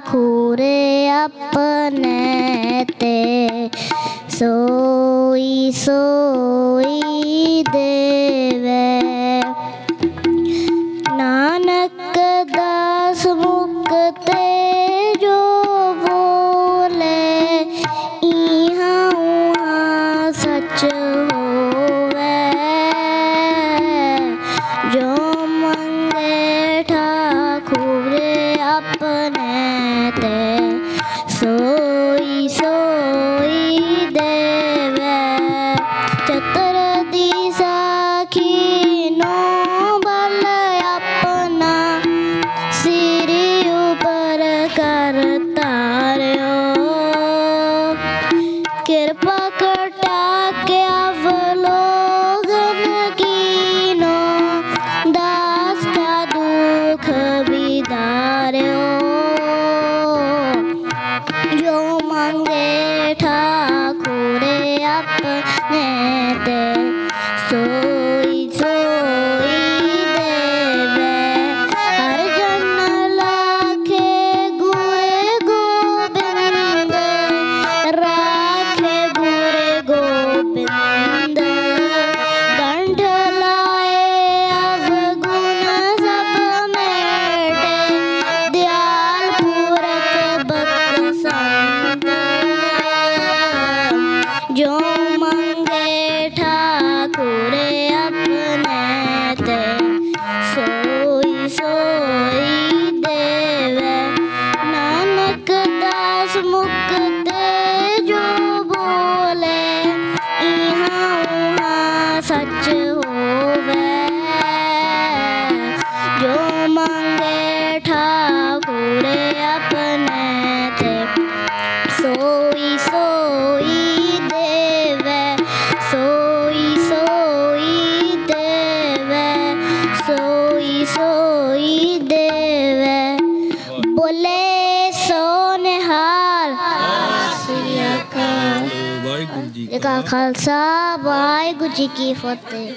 ਖੂਰੇ ਆਪਣੇ ਤੇ ਸੋਈ ਸੋਈ कृपा कटा के ਜੋ ਮੰਗੇ ਠਾਕੁਰ ਆਪਣੇ ਤੇ, ਸੋਈ ਸੋਈ ਦੇਵੇ। ਨਾਨਕ ਦਾਸ ਮੁਕਤੇ ਜੋ ਬੋਲੇ, ਇਹਾਂ ਉਹਾਂ ਸੱਚ ਸੋਈ ਦੇਵੇ। ਬੋਲੇ ਸੋਨਹਾਰ ਵਾਹਿਗੁਰੂ ਜੀ ਕਾ ਖਾਲਸਾ ਵਾਹਿਗੁਰੂ ਜੀ ਕੀ ਫਤਿਹ।